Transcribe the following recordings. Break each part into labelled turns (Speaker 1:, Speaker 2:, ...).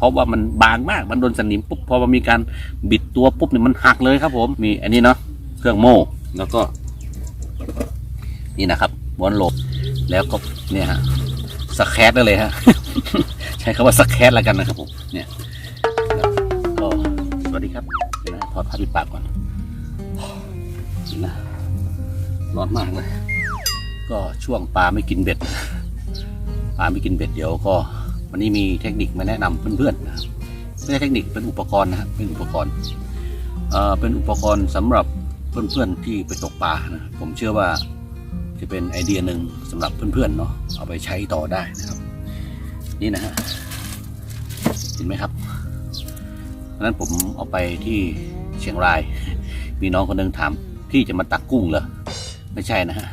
Speaker 1: เพราะว่ามันบางมากมันโดนสนิมปุ๊บพอมันมีการบิดตัวปุ๊บเนี่ยมันหักเลยครับ ผมมีอันนี้เนาะเครื่องโม่แล้วก็ นี่นะครับม้วนโลบแล้วก็เนี่ยฮะสแครได้เลยฮะใช้คำว่าสแครแล้วกันนะครับผมเนี่ยก็สวัสดีครับนะถอดผ้าปิดปากก่อนนะร้อนมากเลย ก็ช่วงปลาไม่กินเบ็ดปลาไม่กินเบ็ดเดี๋ยวก็ วันนี้มีเทคนิคมาแนะนำเพื่อนๆนะครับไม่ใช่เทคนิคเป็นอุปกรณ์นะครับเป็นอุปกรณ์เอ่อเป็นอุปกรณ์สำหรับเพื่อนๆที่ไปตกปลานะผมเชื่อว่าจะเป็นไอเดียหนึ่งสำหรับเพื่อนๆเนาะเอาไปใช้ต่อได้นะครับ นี่นะฮะเห็นไหมครับวันนั้นผมเอาไปที่เชียงราย มีน้องคนหนึงถามพี่จะมาตักกุ้งเหรอไม่ใช่นะฮะ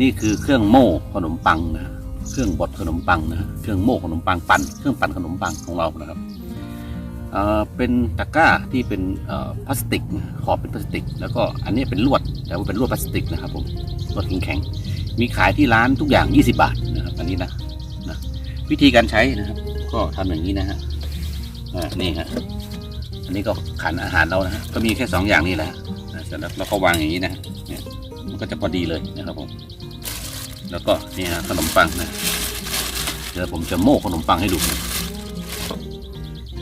Speaker 1: นี่คือเครื่องโม่ขนมปังนะฮะ เครื่องบดขนมปังนะเครื่องโม่ขนมปังปั่นเครื่องปั่นขนมปังของเรานะครับเอ่อเป็นตะกร้าที่เป็นอ่อพลาสติกนะขอบเป็นพลาสติก แล้วก็อันนี้เป็นลวดแต่ว่าเป็นลวดพลาสติกนะครับผมลวดแข็งๆมีขายที่ร้านทุกอย่าง 20 บาทนะครับอันนี้นะนะวิธีการใช้นะครับ ก็ทำอย่างนี้นะฮะอ่านี่ฮะอันนี้ก็ขันอาหารเรานะฮะก็มีแค่สองอย่างนี้แหละเสร็จแล้วเราก็วางอย่างนี้นะเนี่ยมันก็จะพอดีเลยนะครับผม แล้วก็นี่ฮะขนมปังนะเดี๋ยวผมจะโม่ขนมปังให้ดู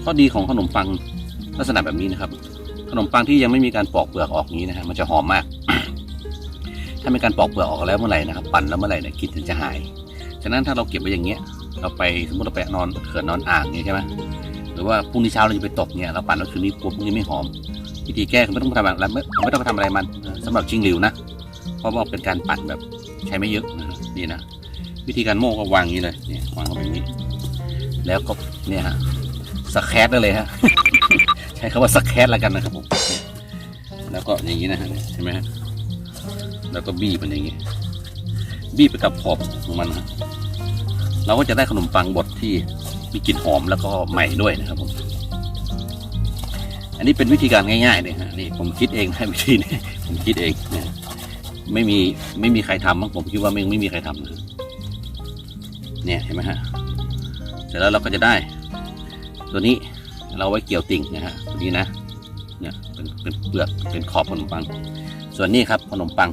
Speaker 1: ข้อดีของขนมปังลักษณะแบบนี้นะครับ ขนมปังที่ยังไม่มีการปอกเปลือกออกนี้นะฮะมันจะหอมมาก ถ้ามีการปอกเปลือกออกแล้วเมื่อไหร่นะครับปั่นแล้วเมื่อไหร่เนี่ยกลิ่นจะหายฉะนั้นถ้าเราเก็บไว้อย่างเงี้ยเราไปสมมติเราไปนอนเขื่อนนอนอ่างเนี่ยใช่ไหมหรือว่าพรุ่งนี้เช้าเราจะไปตกเนี่ยเราปั่นแล้วคืนนี้ปุ๊บมันยังไม่หอมวิธีแก้คือไม่ต้องทำอะไรไม่ไม่ต้องไปทำอะไรมันนะสำหรับชิงหลิวนะเพราะว่าเป็นการปั่นแบบใช้ไม่เยอะนะครับ นี่นะวิธีการโม่ก็วางอย่างนี้เลยเนี่ยวางเข้าไปอย่างนี้ แล้วก็เนี่ยฮะสแครได้เลยฮะใช้คำว่าสแครแล้วกันนะครับผมแล้วก็อย่างนี้นะฮะเห็นไหมฮะแล้วก็บี้มันอย่างนี้ บี้ไปกับขอบของมันนะฮะเราก็จะได้ขนมปังบดที่มีกลิ่นหอมแล้วก็ใหม่ด้วยนะครับผม อันนี้เป็นวิธีการง่ายๆเลยฮะนี่ผมคิดเองให้วิธีนี้ผมคิดเองเนี่ย ไม่มีไม่มีใครทำมั้งผมคิดว่าไม่ไม่มีใครทำนะเนี่ยเห็นไหมฮะเสร็จแล้วเราก็จะได้ ตัวนี้เราไว้เกี่ยวติ่งนะฮะตัวนี้นะเนี่ยเป็นเป็นเปลือกเป็นขอบขนมปัง ส่วนนี้ครับขนมปัง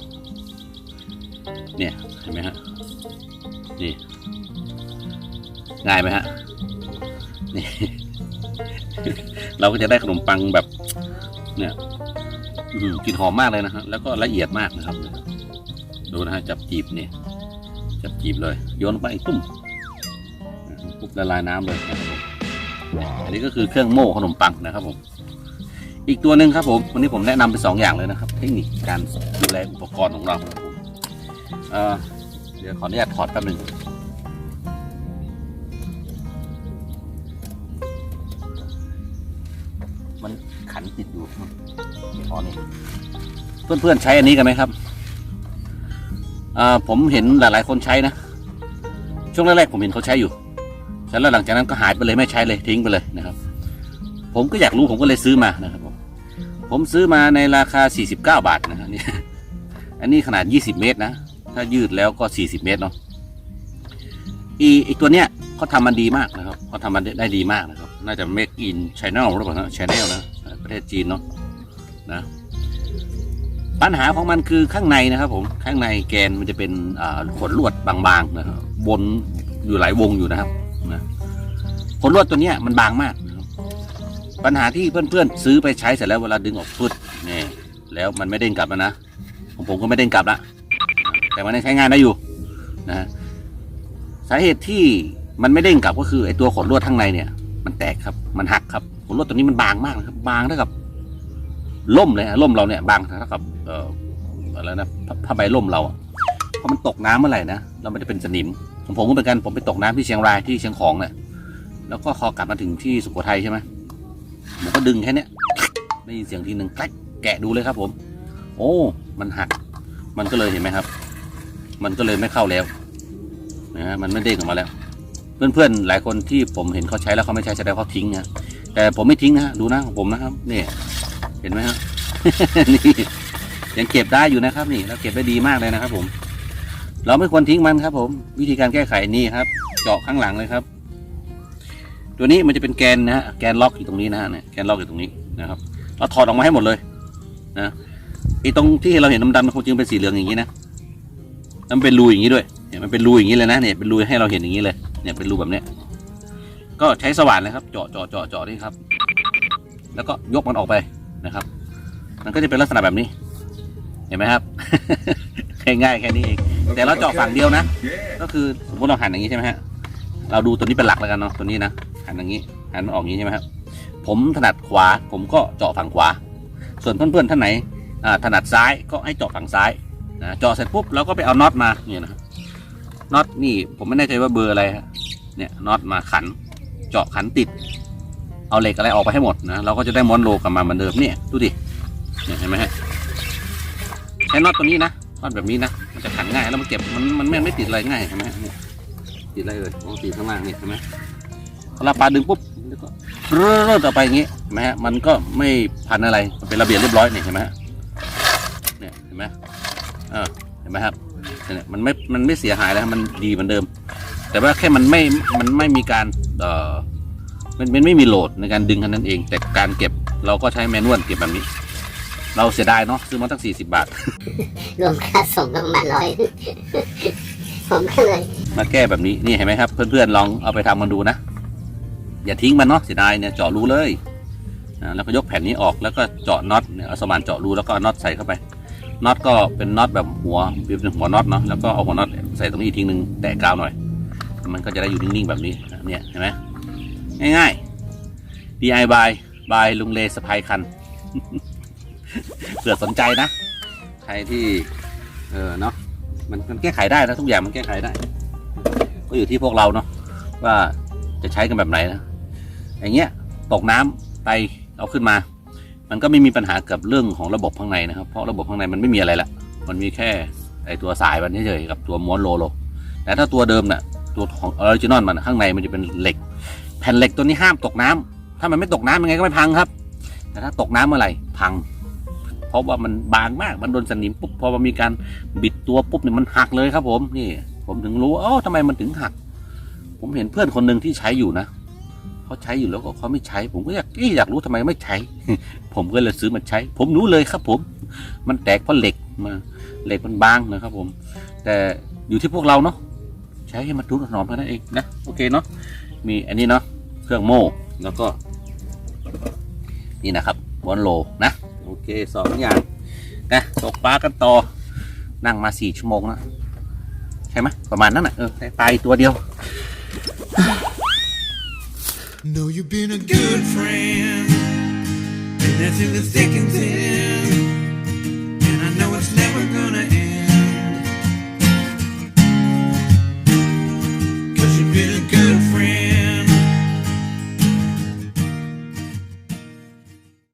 Speaker 1: เนี่ยเห็นไหมฮะนี่ง่ายไหมฮะนี่ เราก็จะได้ขนมปังแบบ เนี่ย กลิ่นหอมมากเลยนะฮะแล้วก็ละเอียดมากนะครับ ดูนะฮะจับจีบเนี่ยจับจีบเลยโยนลงไปตุ้มปุ๊บละลายน้ำเลยอันนี้ก็คือเครื่องโม่ขนมปังนะครับผม อีกตัวหนึ่งครับผมวันนี้ผมแนะนำไปสองอย่างเลยนะครับ เทคนิคการดูแลอุปกรณ์ของเราครับผมเดี๋ยวขออนุญาตถอดแป๊บหนึง ติดอยู่อ๋อนี่เพื่อนๆใช้อันนี้กันไหมครับอ่าผมเห็นหลาย ๆ คนใช้นะ ช่วงแรกๆผมเห็นเขาใช้อยู่แต่แล้วหลังจากนั้นก็หายไปเลยไม่ใช้เลยทิ้งไปเลยนะครับ ผมก็อยากรู้ผมก็เลยซื้อมานะครับ ผมผมซื้อมาในราคา 49 บาทนะฮะนี่อันนี้ขนาด 20 เมตรนะ ถ้ายืดแล้วก็ 40 เมตรเนาะอีอีกตัวเนี้ยเขาทำมันดีมากนะครับเขาทำมันได้ดีมากนะครับ น่าจะ make in China หรือเปล่านะ Channel นะ ประเทศจีนเนาะนะปัญหาของมันคือข้างในนะครับผมข้างในแกนมันจะเป็นขนลวดบางๆนะครับวนอยู่หลายวงอยู่นะครับนะขนลวดตัวเนี้ยมันบางมาก ปัญหาที่เพื่อนๆซื้อไปใช้เสร็จแล้วเวลาดึงออกฟึดนี่แล้วมันไม่เด้งกลับแล้วนะของผมก็ไม่เด้งกลับละแต่มันใช้งานได้อยู่นะสาเหตุที่มันไม่เด้งกลับก็คือไอ้ตัวขนลวดข้างในเนี่ย มันแตกครับมันหักครับ ขนลวดตัวนี้มันบางมากนะครับ บางเท่ากับล่มเลยฮะล่มเราเนี่ยบางเท่ากับเอ่ออะไรนะผ้าใบล่มเราอะพอมันตกน้ำเมื่อไหร่นะเราไม่ได้เป็นสนิมของผมก็เหมือนกันผมไปตกน้ำที่เชียงรายที่เชียงของเนี่ยแล้วก็พอกลับมาถึงที่สุโขทัยใช่ไหมผมก็ดึงแค่นี้ได้ยินเสียงทีหนึ่งแกลแกะดูเลยครับ ผม โอ้ มันหัก มันก็เลยเห็นไหมครับ มันก็เลยไม่เข้าแล้วนะฮะมันไม่เด้งออกมาแล้ว เพื่อนๆหลายคนที่ผมเห็นเขาใช้แล้วเขาไม่ใช้แสดงเขาทิ้งนะ แต่ผมไม่ทิ้งนะฮะดูนะของผมนะครับนี่เห็นไหมครับ นี่ยังเก็บได้อยู่นะครับ นี่เราเก็บได้ดีมากเลยนะครับ ผม เราไม่ควรทิ้งมันครับ ผม วิธีการแก้ไขนี่ครับ เจาะข้างหลังเลยครับ ตัวนี้มันจะเป็นแกนนะฮะแกนล็อกอยู่ตรงนี้นะฮะเนี่ยแกนล็อกอยู่ตรงนี้นะครับเราถอดออกมาให้หมดเลย นะไอ้ตรงที่เราเห็นดำๆมันคงจริงเป็นสีเหลืองอย่างนี้นะมันเป็นรูอย่างนี้ด้วยเนี่ยมันเป็นรูอย่างนี้เลยนะเนี่ยเป็นรูให้เราเห็นอย่างนี้เลย เนี่ยเป็นรูแบบเนี้ย ก็ใช้สว่านเลยครับ เจาะเจาะเจาะเจาะนี่ครับ แล้วก็ยกมันออกไปนะครับ มันก็จะเป็นลักษณะแบบนี้ เห็นไหมครับ ง่ายๆแค่นี้เองแต่เราเจาะฝั่งเดียวนะ ก็คือสมมติเราหันอย่างนี้ใช่ไหมฮะเราดูตัวนี้เป็นหลักแล้วกันเนาะตัวนี้นะหันอย่างนี้หันมันออกอย่างนี้ใช่ไหมครับผมถนัดขวา ผมก็เจาะฝั่งขวา ส่วนเพื่อนๆท่านไหนถนัดซ้ายก็ให้เจาะฝั่งซ้ายนะเจาะเสร็จปุ๊บเราก็ไปเอาน็อตมาเนี่ยนะน็อตนี่ผมไม่แน่ใจว่าเบอร์อะไรฮะเนี่ยน็อตมาขัน เจาะขันติด เอาเหล็กอะไรออกไปให้หมดนะเราก็จะได้ม้วนโลกลับมาเหมือนเดิมเนี่ยดูดิเนี่ยเห็นไหมฮะใช้น็อตตัวนี้นะน็อตแบบนี้นะมันจะขันง่ายแล้วมันเก็บมันมันไม่ไม่ติดอะไรง่ายเห็นไหมเนี่ยติดอะไรเอ่ยติดข้างล่างนี่เห็นไหมเวลาปลาดึงปุ๊บแล้วก็เรื่อต่อไปอย่างงี้เห็นไหมฮะมันก็ไม่พันอะไรเป็นระเบียบเรียบร้อยเนี่ยเห็นไหมฮะเนี่ยเห็นไหมเออเห็นไหมครับเนี่ยมันไม่มันไม่เสียหายแล้วมันดีเหมือนเดิม แต่ว่าแค่มันไม่มันไม่มีการ มันมันไม่มีโหลดในการดึงแค่นั้นเอง แต่การเก็บเราก็ใช้แมนนวลเก็บแบบนี้ เราเสียดายเนาะซื้อมาตั้งสี่สิบาท
Speaker 2: รวมค่าส่งก็ประมาณร้อยผมก็เลย
Speaker 1: มาแก้แบบนี้นี่เห็นไหมครับ เพื่อนๆลองเอาไปทำกันดูนะ อย่าทิ้งมันเนาะเสียดายเนี่ยเจาะรูเลยอ่าแล้วก็ยกแผ่นนี้ออกแล้วก็เจาะน็อตเนี่ยเอาสมานเจาะรูแล้วก็เอาน็อตใส่เข้าไปน็อตก็เป็นน็อตแบบหัวเป็นหัวน็อตเนาะแล้วก็เอาหัวน็อตใส่ตรงนี้อีกทีหนึ่งแตะกาวหน่อย มันก็จะได้อยู่นิ่งๆแบบนี้เนี่ยเห็นไหมง่ายๆ DIY by ลุงเลสะพายคันเผื่อสนใจนะ ใครที่เออเนาะมันมันแก้ไขได้นะทุกอย่างมันแก้ไขได้ ก็อยู่ที่พวกเราเนาะว่าจะใช้กันแบบไหนนะอย่างเงี้ยตกน้ำไปเอาขึ้นมา มันก็ไม่มีปัญหากับเรื่องของระบบข้างในนะครับ เพราะระบบข้างในมันไม่มีอะไรละมันมีแค่ไอตัวสายมันเฉยๆกับตัวม้วนโลโลแต่ถ้าตัวเดิมเน่ะ ตัวของออริจินอลมันข้างในมันจะเป็นเหล็ก แผ่นเหล็กตัวนี้ห้ามตกน้ำถ้ามันไม่ตกน้ำยังไงก็ไม่พังครับ แต่ถ้าตกน้ำเมื่อไหร่พัง เพราะว่ามันบางมากมันโดนสนิมปุ๊บพอมันมีการบิดตัวปุ๊บเนี่ยมันหักเลยครับ ผมนี่ ผมถึงรู้ว่าเอ้าทำไมมันถึงหัก ผมเห็นเพื่อนคนหนึ่งที่ใช้อยู่นะเขาใช้อยู่แล้วก็เขาไม่ใช้ ผมก็อยากอยากรู้ทำไมไม่ใช้ ผมก็เลยซื้อมาใช้ ผมรู้เลยครับ ผม มันแตกเพราะเหล็กมาเหล็กมันบางนะครับ ผม แต่อยู่ที่พวกเราเนาะ ใช้ให้มันทุนถนอมเท่านั้นเองนะโอเคเนาะมีอันนี้เนาะเครื่องโม่แล้วก็ นี่นะครับวอนโลนะโอเคสองอย่างนะตกปลากันต่อนั่งมาสี่ชั่วโมงนะใช่ไหมประมาณนั้นอะเออได้ปลาอีกตัวเดียว
Speaker 3: Know you've been a good friend, and that's in the thick and thin.